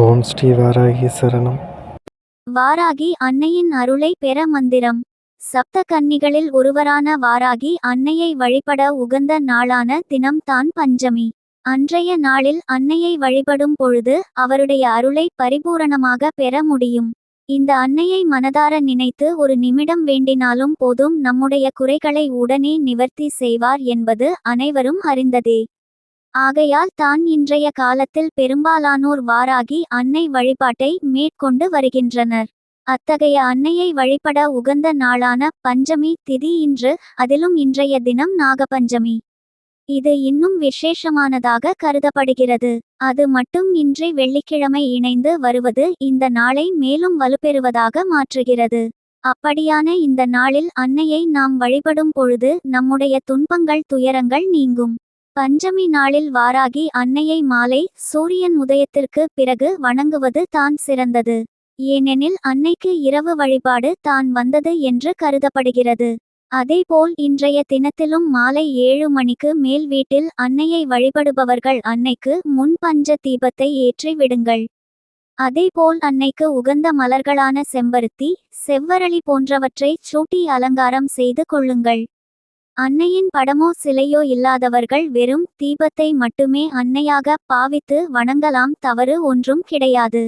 ஓம் ஸ்ரீ வாராகி சரணம். வாராகி அன்னையின் அருளை பெற மந்திரம். சப்த கன்னிகளில் ஒருவரான வாராகி அன்னையை வழிபட உகந்த நாளான தினம் தான் பஞ்சமி. அன்றைய நாளில் அன்னையை வழிபடும் பொழுது அவருடைய அருளை பரிபூரணமாக பெற முடியும். இந்த அன்னையை மனதார நினைத்து ஒரு நிமிடம் வேண்டினாலும் போதும் நம்முடைய குறைகளை உடனே நிவர்த்தி செய்வார் என்பது அனைவரும் அறிந்ததே. ஆகையால் தான் இன்றைய காலத்தில் பெரும்பாலானோர் வாராகி அன்னை வழிபாட்டை மேற்கொண்டு வருகின்றனர். அத்தகைய அன்னையை வழிபட உகந்த நாளான பஞ்சமி திதி இன்று அதிலும் இன்றைய தினம் நாகபஞ்சமி. இது இன்னும் விசேஷமானதாக கருதப்படுகிறது. அது மட்டும் இன்றி வெள்ளிக்கிழமை இணைந்து வருவது இந்த நாளை மேலும் வலுப்பெறுவதாக மாற்றுகிறது. அப்படியான இந்த நாளில் அன்னையை நாம் வழிபடும் பொழுது நம்முடைய துன்பங்கள் துயரங்கள் நீங்கும். பஞ்சமி நாளில் வாராகி அன்னையை மாலை சூரியன் உதயத்திற்கு பிறகு வணங்குவது தான் சிறந்தது. ஏனெனில் அன்னைக்கு இரவு வழிபாடு தான் வந்தது என்று கருதப்படுகிறது. அதேபோல் இன்றைய தினத்திலும் மாலை ஏழு மணிக்கு மேல் வீட்டில் அன்னையை வழிபடுபவர்கள் அன்னைக்கு முன் பஞ்ச தீபத்தை ஏற்றி விடுங்கள். அதேபோல் அன்னைக்கு உகந்த மலர்களான செம்பருத்தி செவ்வரளி போன்றவற்றை சூட்டி அலங்காரம் செய்து கொள்ளுங்கள். அன்னையின் படமோ சிலையோ இல்லாதவர்கள் வெறும் தீபத்தை மட்டுமே அன்னையாக பாவித்து வணங்கலாம் தவறு ஒன்றும் கிடையாது.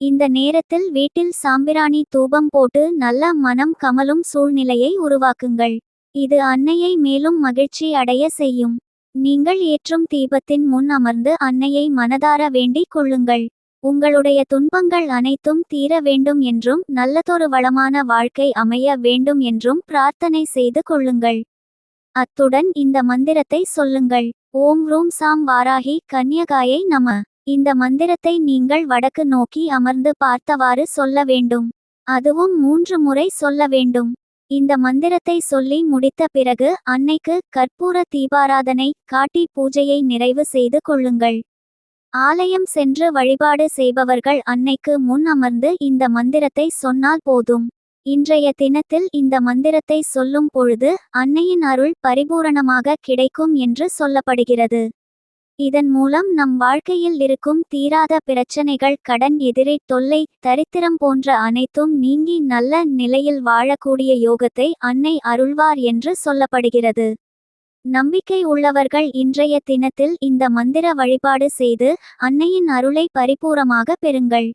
இந்த நேரத்தில் வீட்டில் சாம்பிராணி தூபம் போட்டு நல்ல மனம் கமலும் சூழ்நிலையை உருவாக்குங்கள். இது அன்னையை மேலும் மகிழ்ச்சி அடைய செய்யும். நீங்கள் ஏற்றும் தீபத்தின் முன் அமர்ந்து அன்னையை மனதார வேண்டிக் கொள்ளுங்கள். உங்களுடைய துன்பங்கள் அனைத்தும் தீர வேண்டும் என்றும் நல்லதொரு வளமான வாழ்க்கை அமைய வேண்டும் என்றும் பிரார்த்தனை செய்து கொள்ளுங்கள். அத்துடன் இந்த மந்திரத்தை சொல்லுங்கள். ஓம் ரூம் சாம் வாராகி கன்யகாயை நம. இந்த மந்திரத்தை நீங்கள் வடக்கு நோக்கி அமர்ந்து பார்த்தவாறு சொல்ல வேண்டும். அதுவும் மூன்று முறை சொல்ல வேண்டும். இந்த மந்திரத்தை சொல்லி முடித்த பிறகு அன்னைக்கு கற்பூர தீபாராதனை காட்டி பூஜையை நிறைவு செய்து கொள்ளுங்கள். ஆலயம் சென்று வழிபாடு செய்பவர்கள் அன்னைக்கு முன் அமர்ந்து இந்த மந்திரத்தை சொன்னால் போதும். இன்றைய தினத்தில் இந்த மந்திரத்தை சொல்லும் பொழுது அன்னையின் அருள் பரிபூரணமாக கிடைக்கும் என்று சொல்லப்படுகிறது. இதன் மூலம் நம் வாழ்க்கையில் இருக்கும் தீராத பிரச்சனைகள் கடன் எதிரி தொல்லை தரித்திரம் போன்ற அனைத்தும் நீங்கி நல்ல நிலையில் வாழக்கூடிய யோகத்தை அன்னை அருள்வார் என்று சொல்லப்படுகிறது. நம்பிக்கை உள்ளவர்கள் இன்றைய தினத்தில் இந்த மந்திர வழிபாடு செய்து அன்னையின் அருளை பரிபூரமாக பெறுங்கள்.